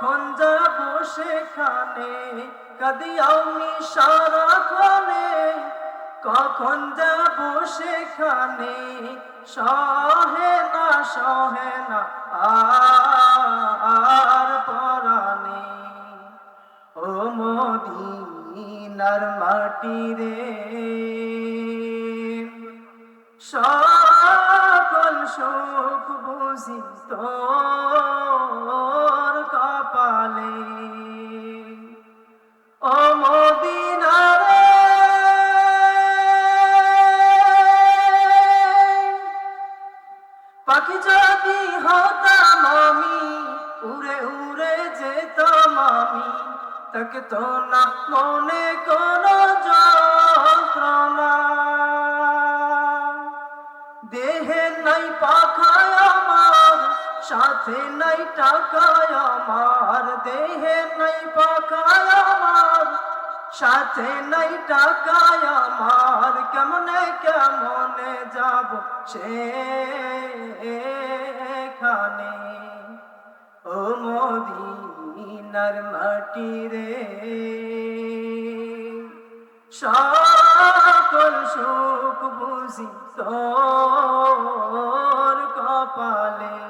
কখন যাব সেখানে? কদি আমি সারাক্ষণে কখন যাব সেখানে? সহে না সহে না আর সাথে নাই টাকায় আমার, দেহে নাই পাখায় আমার, সাথে নাই টাকায় আমার, কেমনে কেমনে যাব সেখানে? ও মদিনার মাটি রে, সকল সুখ বুঝি তোর কপালে।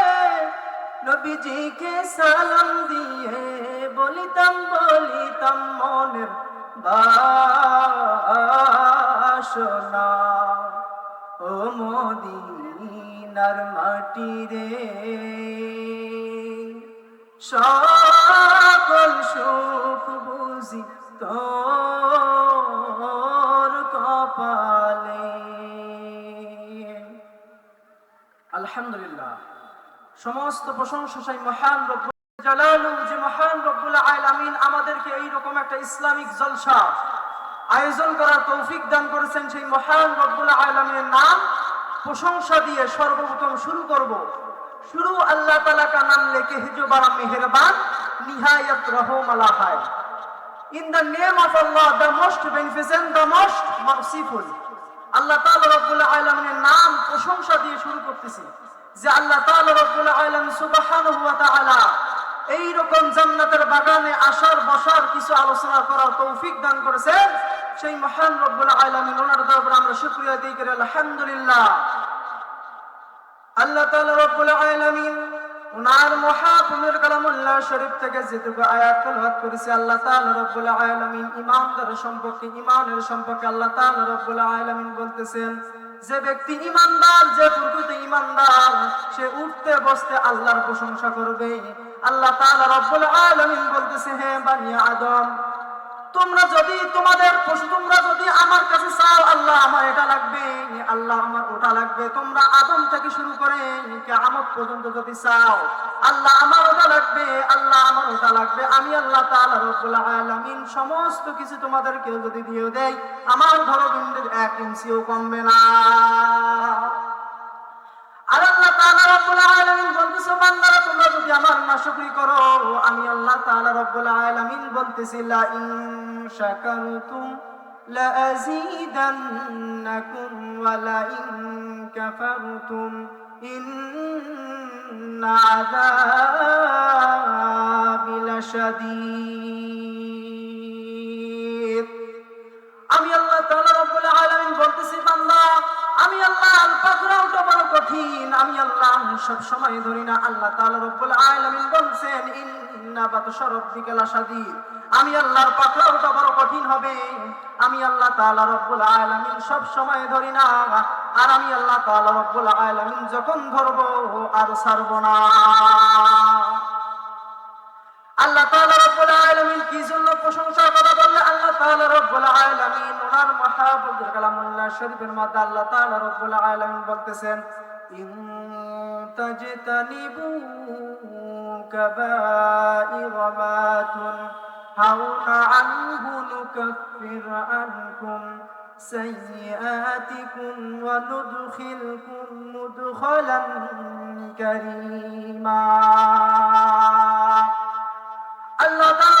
নবীজি কে সালাম দিয়ে বলিতাম বলিতাম মনের বাসনা। ও মদিনার মাটি রে, সকল সুখ বুঝি তোর কপালে। আলহামদুলিল্লাহ। সমস্ত প্রশংসা সেই মহান রব্বুল জালালু যে মহান রব্বুল আলামিন আমাদেরকে এই রকম একটা ইসলামিক জলসা আয়োজন করার তৌফিক দান করেছেন সেই মহান রব্বুল আলামিনের নাম প্রশংসা দিয়ে সর্বপ্রথম শুরু করব। শুরু আল্লাহ তাআলা কা নাম লেকে হিজো বড় মেহেরবান নিহায়ত রহম আলা হায় In the name of Allah, the most beneficent, the most merciful. আল্লাহ তাআলা রব্বুল আলামিনের নাম প্রশংসা দিয়ে শুরু করতেছি। যে আল্লাহ এই রকম জান্নাতের বাগানে আসার, বসার কিছু আলোচনা করার তৌফিক দান করেছেন। সেই মহান রব্বুল আলামিন ওনার দরবারে আমরা শুকরিয়া দিই করে। আলহামদুলিল্লাহ। আল্লাহ তাআলা রব্বুল আলামিন ওনার মহাপুমের কালামুল্লাহ শরীফ থেকে যেটুকু আয়াত তেলাওয়াত করেছে, আল্লাহ তাআলা রব্বুল আলামিন ইমানদার সম্পর্কে, ইমানের সম্পর্কে আল্লাহ তাআলা রব্বুল আলামিন বলতেছেন যে ব্যক্তি ইমানদার, যে প্রকৃত ইমানদার, সে উঠতে, বসতে আল্লাহর প্রশংসা করবে। আল্লাহ তাআলা রব্বুল আলামিন বলতেছে, হে বানি আদম তোমরা যদি তোমাদের তোমরা যদি আমার কাছে চাও, আল্লাহ আমার এটা লাগবে, আল্লাহ আমার ওটা লাগবে। তোমরা আদম থেকে শুরু করে কিয়ামত পর্যন্ত যদি চাও, আল্লাহ আমার ওটা লাগবে, আল্লাহ আমার ওটা লাগবে। আমি আল্লাহ তাআলা সমস্ত কিছু তোমাদেরকে যদি দিয়ে দেই, আমার ধরবিন্দের এক ইঞ্চিও কমবে না। আর আল্লাহ তাআলা রব্বুল আলামিন বলতে বলতেছো, বান্দারা, তোমরা যদি আমার নাশকরি করো, আমি আল্লাহ তাআলা রব্বুল আলামিন বলতেছি ওয়া লা ইন কাফারতুম ইন্না আযাবি লাশাদীদ। আমি আল্লাহ তাআলা রব্বুল আলামিন বলতেছি, বান্দা, আমি আল্লাহ আল পাকড়াওটা বড় কঠিন। আমি আল্লাহ সব সময় ধরি না। আল্লাহ তাআলা রব্বুল আলামিন বলছেন ইন্না বাতশা রাব্বিকা লাশাদীদ। আমি আল্লাহর পাকড়াওটা বড় কঠিন হবে। আমি আল্লাহ তাআলা রব্বুল আলামিন সব সময় ধরি না। আর আমি আল্লাহ তাআলা রব্বুল আলামিন যখন ধরবো আর ছাড়বো না। আল্লাহ তাআলা রব্বুল আলামিন কি জন্য প্রশংসার কথা বললে আল্লাহ তাআলা রব্বুল আলামিন ওনার মাহবুবুল কালামুল্লাহ শরীফের মধ্যে আল্লাহ তাআলা রব্বুল আলামিন বলতেছেন, ইন তাজতানিবু কাবাইর মা تنحون عنه نكفر عنكم سيئاتكم وندخلكم مدخلا كريما. الله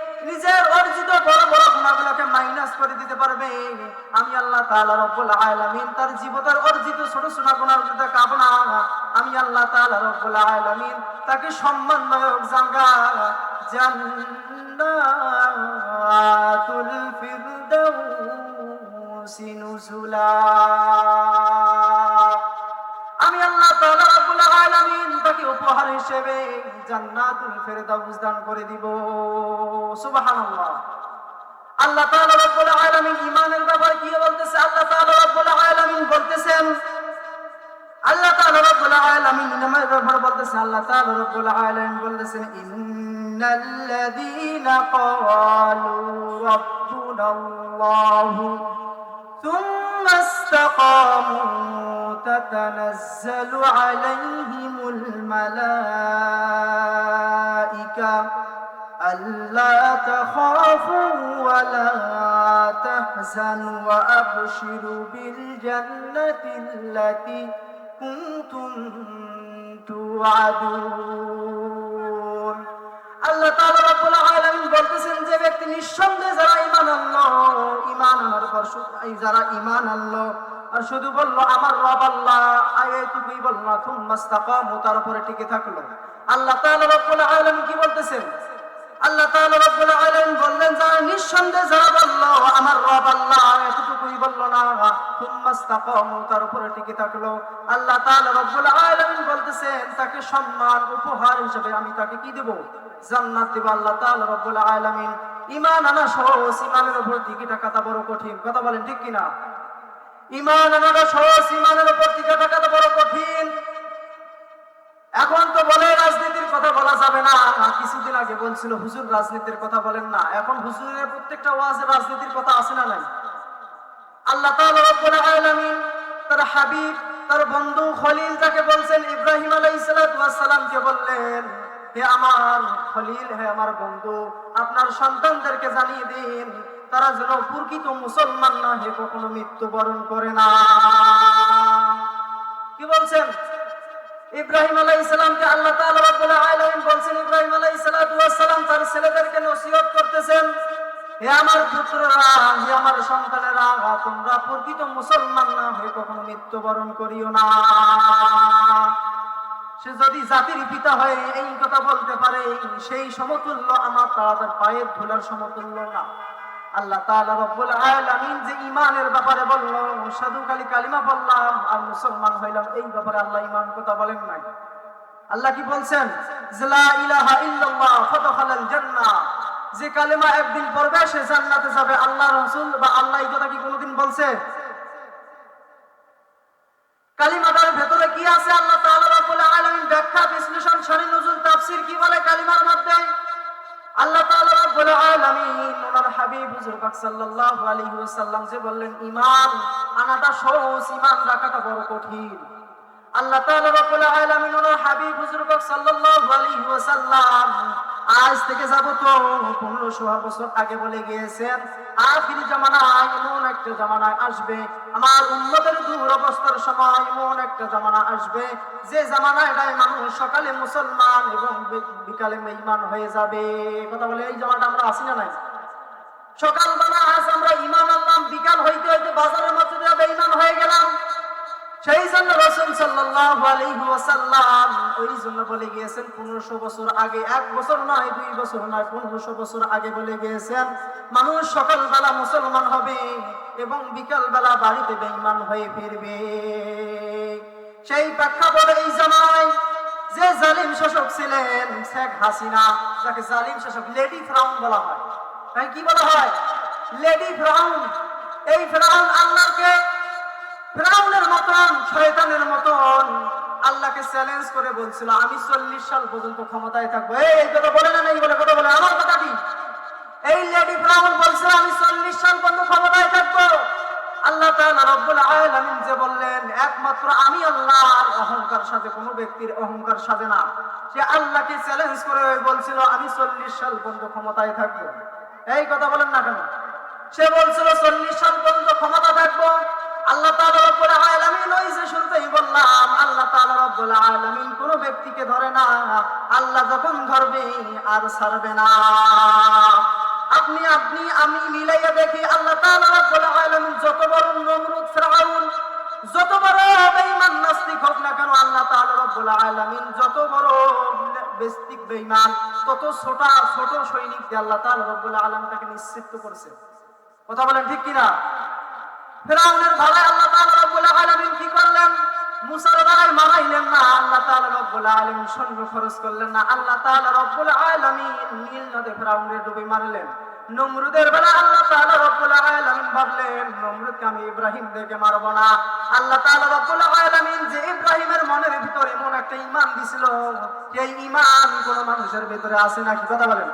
নিজের অর্জিত বড় বড় গুনাহগুলোকে মাইনাস করে দিতে পারবে। আমি আল্লাহ তাআলা রব্বুল আলামিন তার জীবনের অর্জিত ছোট ছোট গুনাহর দিকে কাব আমি আল্লাহ তাআলা রব্বুল আলামিন তাকে সম্মানদায়ক জায়গা, জান্নাতুল ফিরদাউসি নুজুলা। আমি আল্লাহ তাআলা রব্বুল আলামিন তাকে উপহার হিসেবে জান্নাতুল ফেরদাউস দান করে দিব। সুবহানাল্লাহ। আল্লাহ তাআলা রব্বুল আলামিন ঈমানের ব্যাপারে কি বলতেছে? আল্লাহ তাআলা রব্বুল আলামিন বলতেছেন, আল্লাহ তাআলা রব্বুল আলামিন নামের ব্যাপারে বলতেছে আল্লাহ তাআলা রব্বুল আলামিন বলতেছেন, ইন্নাল্লাযীনা ক্বালু রাব্বুনাল্লাহু ثم ثم استقاموا تتنزل عليهم الملائكة ألا تخافوا ولا تحزنوا وأبشروا بالجنة التي كنتم توعدون. الله تعالى رب العالمين বলতেছেন যে ব্যক্তি নিঃসন্দেহে যারা ইমান আনলো ইমান আনার পর যারা ইমান আনলো, আর শুধু বলল, আমার রব আল্লাহ আয়াতুকুই বলল তুম ইসতাকামু তার উপরে টিকে থাকল। আল্লাহ তাআলা রব্বুল আলামিন কি বলতেছেন? আল্লাহ তাআলা আলামিন বললেন নিঃসন্দেহে আমার রব আল্লাহ, এতটুকুই বলল না। তার উপরে টিকে থাকল। আল্লাহ তাআলা আলামিন বলতেছেন, তাকে সম্মান, উপহার হিসেবে আমি তাকে কি দেব? জান্নাত দেব আল্লাহ তাআলা আলামিন। ঈমান আনা সহজ, ঈমানের উপর টিকে থাকাটা বড় কঠিন। কথা বলেন ঠিক কিনা? ঈমান সহজ, ঈমানের উপর টিকে থাকাটা বড় কঠিন। এখন তো বলে রাজনীতির কথা বলা যাবে না। কিছুদিন আগে বলছিল, হুজুর, রাজনীতির কথা বলেন না। এখন হুজুরের প্রত্যেকটা ওয়াজে রাজনীতির কথা আছে না নাই। আল্লাহ তার হাবিব, তার বন্ধু খলিল যাকে বলছেন, ইব্রাহিম সালাতু সালামকে বললেন, হে আমার খলিল, হে আমার বন্ধু, আপনার সন্তানদেরকে জানিয়ে দিন, তারা যেন প্রকৃত মুসলমান না হে কখনো মৃত্যুবরণ করে না। কি বলছেন? ইব্রাহিম আলাইহিস সালামকে আল্লাহ তাআলা রব্বুল বলছেন, ইব্রাহিম আলাইহিস সালাতু ওয়াস সালাম তার ছেলেদেরকে নসিহত করতেছেন। হে আমার পুত্ররা, হে আমার সন্তানেরা, তোমরা প্রকৃত মুসলমান না হয়ে কখনো মৃত্যুবরণ করিও না। সে যদি জাতির পিতা হয়ে এই কথা বলতে পারে, সেই সমতুল্য আমার তাড়াতাড়ি পায়ের ধুলার সমতুল্য না। আল্লাহ তাআলা রব্বুল আলামিন যে ঈমানের ব্যাপারে বলল সাধু খালি কালিমা বললাম আর মুসলমান হইলাম, এই ব্যাপারে আল্লাহ ঈমান কথা বলেন নাই। আল্লাহ কি বলছেন? যে ইলাহা ইল্লাল্লাহ, ফাদখালাল জান্নাহ। যে কালেমা একদিন পড়বে, সে জান্নাতে যাবে। আল্লাহ রাসূল বা আল্লাহ এই কথা কি কোনোদিন বলছে? কালিমাটার ভেতরে কি আছে? আল্লাহ তাআলা রাব্বুল আলামিন ব্যাখ্যা, বিশ্লেষণ শরী নজুল, তাফসীর কি বলে কালিমার মধ্যে? আল্লাহ তাআলা রাব্বুল আলামিন ওনার হাবিব হুজুর পাক সাল্লাল্লাহু আলাইহি ওয়াসাল্লাম যে বললেন, ঈমান আনাটা সহজ, ঈমান রাখাটা বড় কঠিন। আল্লাহ তাআলা রাব্বুল আলামিন ওনার হাবিব হুজুর পাক সাল্লাল্লাহু আলাইহি ওয়াসাল্লাম আজ থেকে যাব তো 1500 বছর আগে বলে গিয়েছেন জামানায় এমন একটা জামানায় আসবে, আমার অবস্থার সময় এমন একটা জামানা আসবে, যে মানুষ সকালে মুসলমান এবং বিকালে বেঈমান হয়ে যাবে। কথা বলে এই জামানাটা আমরা আসি না নাই? সকালবেলা আজ আমরা ইমান আনলাম, বিকাল হইতে হইতে বাজারের মধ্যে দিয়ে বেঈমান হয়ে গেলাম। সেই জন্য রসুল ওয়াসাল্লাম ওই জন্য বলে গিয়েছেন 1500 বছর আগে, এক বছর নয়, দুই বছর নয় 1500 বছর আগে বলে গিয়েছেন, মানুষ সকালবেলা মুসলমান হবে এবং বিকালবেলা বাড়িতে বেঈমান হয়ে ফিরবে। সেই প্রেক্ষাপটে এই জামানায় যে জালিম শাসক ছিলেন শেখ হাসিনা, যাকে জালিম শাসক লেডি ফ্রাউন বলা হয়। তাই কি বলা হয়? লেডি ফ্রাউন। এই ফ্রাউন আল্লাহকে ফেরাউনের মতন, শয়তানের মতন। আল্লাহকে চ্যালেঞ্জ করে বলছিল, আমি চল্লিশ সাল পর্যন্ত ক্ষমতায় থাকব। এই কথা বলে না এই বলে কথা বলে। আমার কথা কি? এই লেডি ফেরাউন বলছিল, আমি চল্লিশ সাল পর্যন্ত ক্ষমতায় থাকব। আল্লাহ তাআলা রব্বুল আলামিন যে বললেন, একমাত্র আমি আল্লাহর অহংকার সাথে কোনো ব্যক্তির অহংকার সাজে না। সে আল্লাহকে চ্যালেঞ্জ করে বলছিল, আমি চল্লিশ সাল পর্যন্ত ক্ষমতায় থাকব। এই কথা বলেন না কেন? সে বলছিল, চল্লিশ সাল পর্যন্ত ক্ষমতা থাকব। আল্লাহ তাআলা রব্বুল আলামিন ওই যে বললাম, আল্লাহ তাআলা রব্বুল আলামিন ব্যক্তিকে ধরে না। আল্লাহ যখন ধরবে, আর ছাড়বে না। আপনি আপনি, আমি মিলাইয়া দেখি আল্লাহ তাআলা রব্বুল আলামিন যত বড় নমরুদ ফিরআউন, যত বড় বেঈমান নাস্তিক হোক না কেন, আল্লাহ তাআলা রব্বুল আলামিন যত বড় বেস্তিক বেঈমান, তত ছোট ছোট সৈনিক দিয়ে আল্লাহ তাআলা রব্বুল আলামিন তাকে নিশ্চিত করছে। কথা বলেন ঠিক কিনা? ফেরাউনের ভাড়ায় আল্লাহ তাআলা রব্বুল আলামিন কি করলেন? মুসার ভাড়ায় মারাইলেন না, আল্লাহ তাআলা রব্বুল আলামিন সৈন্য খরচ করলেন না, আল্লাহ তাআলা রব্বুল আলামিন নীল নদে ফেরাউনের ডুবে মারলেন। নমরুদের বেলা আল্লাহ তাআলা রব্বুল আলামিন ভাবলেন, নমরুদকে আমি ইব্রাহিম দেখে মারব না। আল্লাহ তাআলা রব্বুল আলামিন যে ইব্রাহিমের মনের ভিতরে এমন একটা ঈমান দিছিল, সেই ঈমান কোন মানুষের ভিতরে আছে নাকি? কথা বলেন।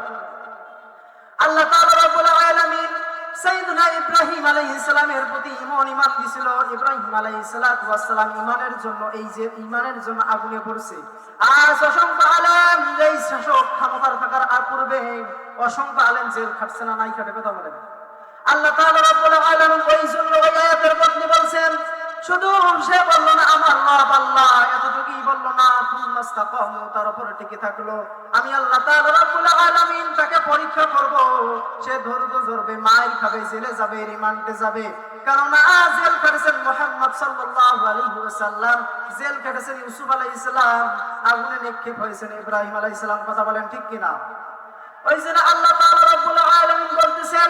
আল্লাহ তাআলা ইব্রাহিম আলাই ইসলামের প্রতি ইমন ইমান দিছিল। ইব্রাহিম আলাই ইসলাতাম ইমানের জন্য, এই যে ইমানের জন্য আগুনে পড়ছে। আর অসংখ্য আলেম এই শাসক ক্ষমতার থাকার আর পূর্বে অসংখ্য আলেম জেল খাটছে না, নাই খাটে, কথা বলেন আল্লাহ তাআলা রব্বুল আলামিন ওই জন্য ওই আয়াতের বদলে বলছেন শুধু সে বলল না, আমার রব আল্লাহ এতটুকুই বলল না ফুম্মাস্তাকামু তার উপরে টিকে থাকল। আমি আল্লাহ রব্বুল আলামিন তাকে পরীক্ষা করব। সে ধৈর্য ধরবে, মায়ের খাবে, জেলে যাবে, রিমান্ডে যাবে। কারণ জেল মুহাম্মদ সাল্লাল্লাহু আলাইহি ওয়াসাল্লাম। জেল ইউসুফ আগুনে নিক্ষেপ হয়েছেন ইব্রাহিম কথা বলেন ঠিক কিনা? ওই জন্য আল্লাহ তাআলা রব্বুল আলামিন বলতেছেন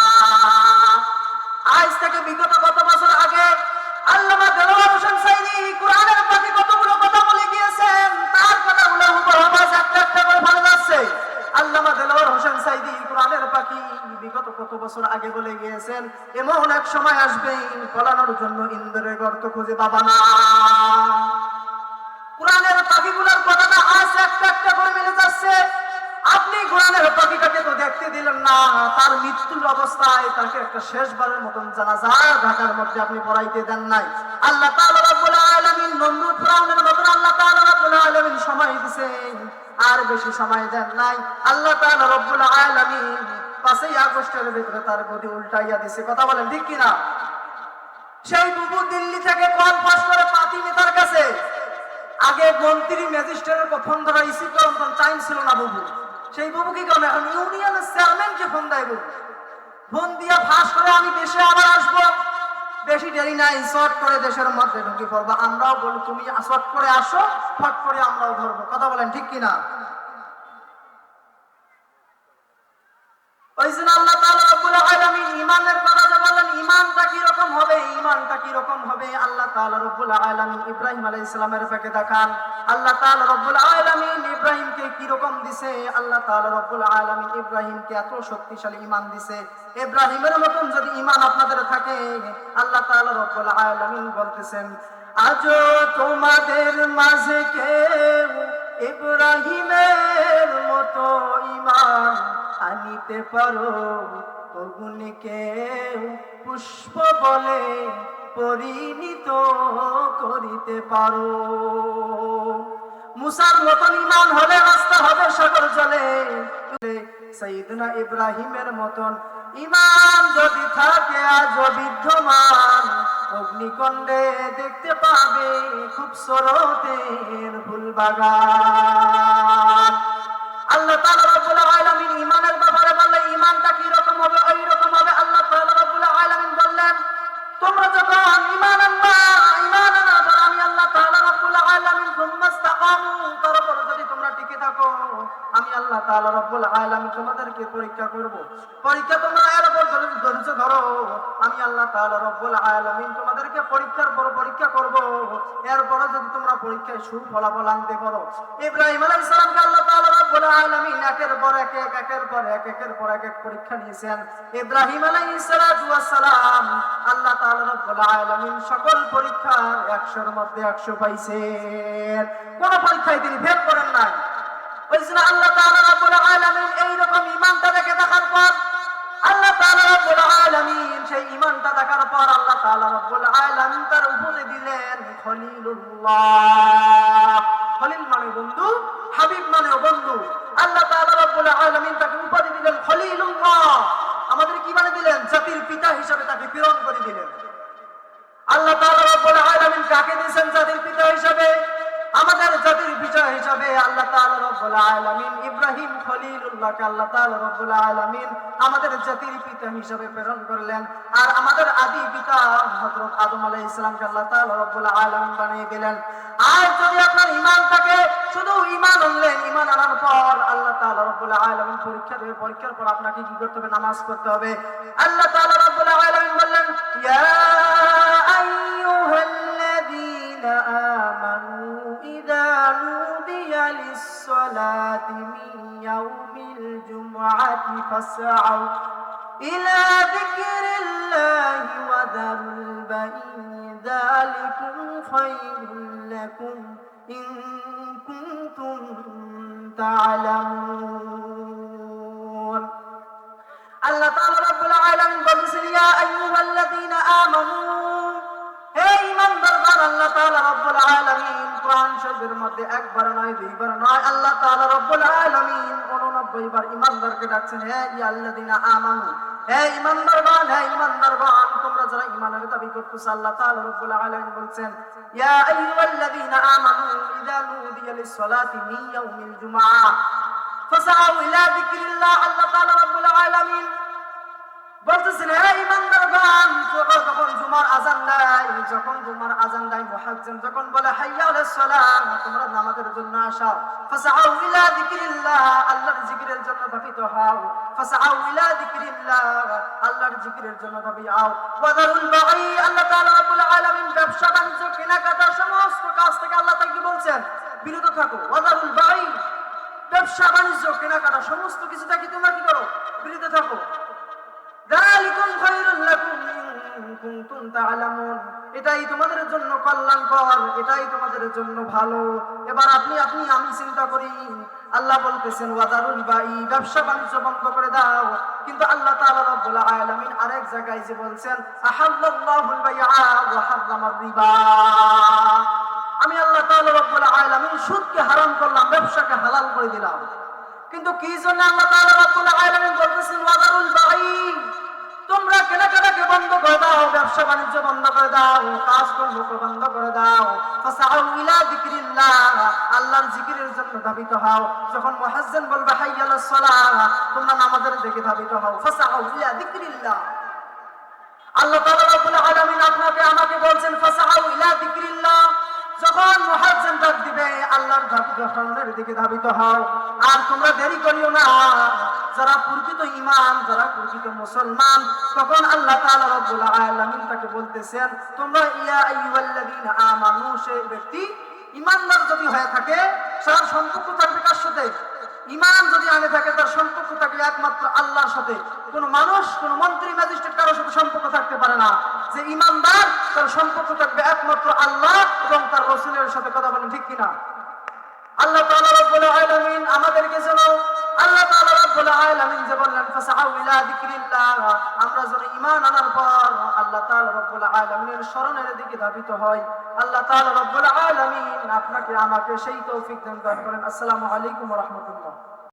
কত বছর আগে বলে গিয়েছেন, এমন এক সময় আসবে ফলানোর জন্য ইন্দ্রের গর্ত খুঁজে পাবা না। কোরআনের পাখিগুলোর কথাটা আজ একটা একটা করে মিলে যাচ্ছে। আপনি কোরআনের পাখিটাকে তো দেখতে দিলেন না, তার মৃত্যুর অবস্থায় তাকে একটা শেষবারের মতন জানাজা ঢাকার মধ্যে আপনি পড়াইতে দেন নাই। আল্লাহ তাআলা রাব্বুল আলামিন নমরুদ ফিরাউনের মতন আল্লাহ তাআলা রাব্বুল আলামিন সময় দিয়েছেন আর বেশি সময় দেন নাই। আল্লাহ তাআলা রাব্বুল আলামিন পাঁচই আগস্টের ভিতরে তার গদি উল্টাইয়া দিছে। কথা বলেন, ঠিক কিনা? সেই বুবু দিল্লি থেকে কল পাস করে পাতি নেতার কাছে। আগে মন্ত্রী, ম্যাজিস্ট্রেটের ফোন ধরা টাইম ছিল না বুবু। সেই বুবু কি এখন ইউনিয়নের ফোন দেয় বুবু। ফোন দিয়া ফাঁস করে আমি দেশে আবার আসব। বেশি দেরি নাই শর্ট করে দেশের মধ্যে ঢুকে পড়ব। আমরাও বলি, তুমি শর্ট করে আসো ফট করে আমরাও ধরবো। কথা বলেন, ঠিক কিনা? ওই জন্য আল্লাহ তাআলা রব্বুল আলামিন ঈমানের কথা যে ঈমানটা কি রকম হবে? ঈমানটা কি রকম হবে? আল্লাহ তাআলা রব্বুল আলামিন ইব্রাহিম আলাইহিস সালামের পাকে দেখান। আল্লাহ তাআলা রব্বুল আলামিন ইব্রাহিমকে কি রকম দিছে? আল্লাহ তাআলা রব্বুল আলামিন ইব্রাহিমকে এত শক্তিশালী ঈমান দিছে। ইব্রাহিমের মতন যদি ঈমান আপনাদের থাকে, আল্লাহ তাআলা রব্বুল আলামিন বলতেছেন আজও তোমাদের মাঝে কেউ ইব্রাহিমের মতো ঈমান আনিতে পারো। অগুনিকে পুষ্প বলে পরিণত করিতে পারো। মুসার মতন ইমান হলে রাস্তা হবে সকল জলে। সঈদনা ইব্রাহিমের মতন ইমান যদি থাকে আজ বিদ্যমান। অগ্নিকণ্ডে দেখতে পাবে খুব সরতের ফুল বাগান আল্লাহ তাআলা ঈমানের ব্যাপারে বললে ঈমানটা কি রকম হবে? ওই রকম হবে। আল্লাহ তাআলা রব্বুল আলামিন বললেন, তোমরা যখন ঈমান আনবা, ঈমান আনার পর আমি আল্লাহ তাআলা রব্বুল আলামিন সুম্মা ইসতাকামু তারপর যদি তোমরা টিকে থাকো, আমি আল্লাহ তাআলা রব্বুল আলামিন তোমাদেরকে পরীক্ষা করব। পরীক্ষা তোমরা এর উপর ধৈর্য ধরো, আমি আল্লাহ তাআলা রব্বুল আলামিন তোমাদেরকে পরীক্ষার পর পরীক্ষা করব। এরপরে যদি তোমরা পরীক্ষায় সুফলাফল আনতে পারো। ইব্রাহিম আলাইহিস সালামকে আল্লাহ তাআলা রব্বুল আলামিন একের পর এক এক, একের পর এক, একের পর এক পরীক্ষা নিয়েছেন। ইব্রাহিম আলাইহিস সালাতু আল্লাহ তাআলা রব্বুল আলামিন সকল পরীক্ষার 100 এর মধ্যে 100 পাইছেন। কোন পরীক্ষায় তিনি ফেল করেন নাই। ওই জন্য আল্লাহ তাআলা রব্বুল আলামিন এই রকম ঈমানটা দেখে দেখার পর, আল্লাহ তাআলা রব্বুল আলামিন সেই ঈমানটা দেখার পর আল্লাহ তাআলা রব্বুল আলামিন তার উপরে দিলেন খলিলুল্লাহ খলিল মানে বন্ধু হাবিব মানে বন্ধু আল্লাহ তাআলা রব্বুল আলামিন তাকে উপাধি দিলেন খলিলুল্লাহ আমাদের কি মানে দিলেন? জাতির পিতা হিসাবে তাকে প্রেরণ করে দিলেন। আল্লাহ তাআলা রব্বুল আলামিন কাকে দিয়েছেন জাতির পিতা হিসাবে? আমাদের জাতির পিতা হিসাবে আল্লাহ তাআলা রব্বুল আলামিন, ইব্রাহিম খলিলুল্লাহকে আল্লাহ তাআলা রব্বুল আলামিন আমাদের জাতির পিতা হিসাবে প্রেরণ করলেন। আর আমাদের আদি পিতা হযরত আদম আলাইহিস সালামকে আল্লাহ তাআলা রব্বুল আলামিন বানিয়ে দিলেন। আর যদি আপনার ঈমান থাকে, শুধু ঈমান আনলেন ঈমান আনার পর আল্লাহ তাআলা রব্বুল আলামিন পরীক্ষা দেবে, পরীক্ষার পর আপনাকে কি করতে হবে? নামাজ পড়তে হবে। আল্লাহ তাআলা রব্বুল আলামিন বললেন, ইয়া জুমআতি ফাসআউ ইলা যিকরিল্লাহি ওয়া দারুল বাই'i যালিকুম খায়রুল লাকুম ইন কুনতুম তা'লামুন আল্লাহ তাআলা রাব্বুল আলামিন বলেছেন ইয়া আইয়ুহাল্লাযীনা আমানু হে ঈমানদারগণ আল্লাহ তাআলা একবার নয় নয়, আল্লাহ তাআলা রাব্বুল আলামিন 89 বার ঈমানদারকে ডাকছেন, হে ইয়া আল্লাযীনা আমানু, হে ঈমানদারগণ হে ঈমানদারগণ তোমরা যারা ঈমানের দাবি করতেছো, আল্লাহ তাআলা রাব্বুল আলামিন বলছেন, ইয়া আইয়ুহাল্লাযীনা বলতেছেন, হে ইমানদারগণ যখন জুমার আজান দেয় যখন জুমার আজান দেয় মুহাজ্জিম যখন বলে, হাইয়া আলাস সালাম, তোমরা নামাজের জন্য আসো। ফাসআউ ইলা যিকরিল্লাহ, আল্লাহর জিকিরের জন্য ধাবিত হও। ফাসআউ ইলা যিকরিল্লাহ, আল্লাহর জিকিরের জন্য ধাবি আও ওয়াদারুল বাঈ আল্লাহ তাআলা রাব্বুল আলামিন ব্যবসা বাণিজ্য, কেনাকাটা, সমস্ত কাজ থেকে আল্লাহ তাআলা কি বলছেন? বিরত থাকো। ওয়াদারুল বাঈ ব্যবসা বাণিজ্য, কেনাকাটা, সমস্ত কিছু থেকে তোমরা কি করো? বিরত থাকো। যালিকুম খায়রুল লাকুম কুনতুম তা'লামুন এটাই তোমাদের জন্য কল্যাণকর, এটাই তোমাদের জন্য ভালো। এবার আপনি আপনি, আমি চিন্তা করি। আল্লাহ বলতেছেন ওয়াদারুল বাই, ব্যবসা বাণিজ্য বন্ধ করে দাও। কিন্তু আল্লাহ তাআলা রব্বুল আলামিন আরেক জায়গায় যে বলছেন, আহাল্লাল্লাহুল বাইআ ওয়া হাররামার রিবা। আমি আল্লাহ তাআলা রব্বুল আলামিন সুদকে হারাম করলাম, ব্যবসাকে হালাল করে দিলাম। কিন্তু কি জন্য আল্লাহ তাআলা রব্বুল আলামিন বলতেছেন ওয়াদারুল বাই? তোমরা কেনাকাটাকে বন্ধ করে দাও, ব্যবসা বাণিজ্য বন্ধ করে দাও কাজ কর্মকে বন্ধ করে দাও। আল্লাহর জিকিরের জন্য ধাবিত হও। যখন মুয়াজ্জিন বলবে হাইয়া আলাস সালাহ তোমরা নামাজের দিকে ধাবিত হও। ফাসাউ ইলা আল্লাহ তাআলা রব্বুল আলামিন আপনাকে, আমাকে বলছেন ফাসাউ ইলা যিকরিল্লাহ যখন দিবে, আল্লাহর দিকে ধাবিত হও। আর তোমরা দেরি করিও না। যারা প্রকৃত যারা প্রকৃত মুসলমান, তখন আল্লাহ তাআলা আলামিন তাকে বলতেছেন, তোমরা ইয়া আইয়ুহাল্লাযীনা আমানু ব্যক্তি ইমানদার যদি হয়ে থাকে, তার সম্পর্ক থাকবে কার সাথে ইমান যদি আনে থাকে, তার সম্পর্ক থাকবে একমাত্র আল্লাহর সাথে। কোন মানুষ, কোন মন্ত্রী, ম্যাজিস্ট্রেট কারোর সাথে সম্পর্ক থাকতে পারে না। যে ইমানদার, তার সম্পর্ক থাকবে একমাত্র আল্লাহ এবং তার রসুলের সাথে কথা বলেন, ঠিক কিনা? আল্লাহ তাআলা রব্বুল আলামিন আমাদেরকে যেন, আল্লাহ তাআলা রব্বুল আলামিন যে বললেন আমরা যেন ঈমান আনার পর আল্লাহ তাআলা রব্বুল আলামিনের শরণের দিকে ধাবিত হয় আল্লাহ তাআলা রব্বুল আলামিন আপনাকে আমাকে সেই তৌফিক দান করেন। আসসালামু আলাইকুম ওয়া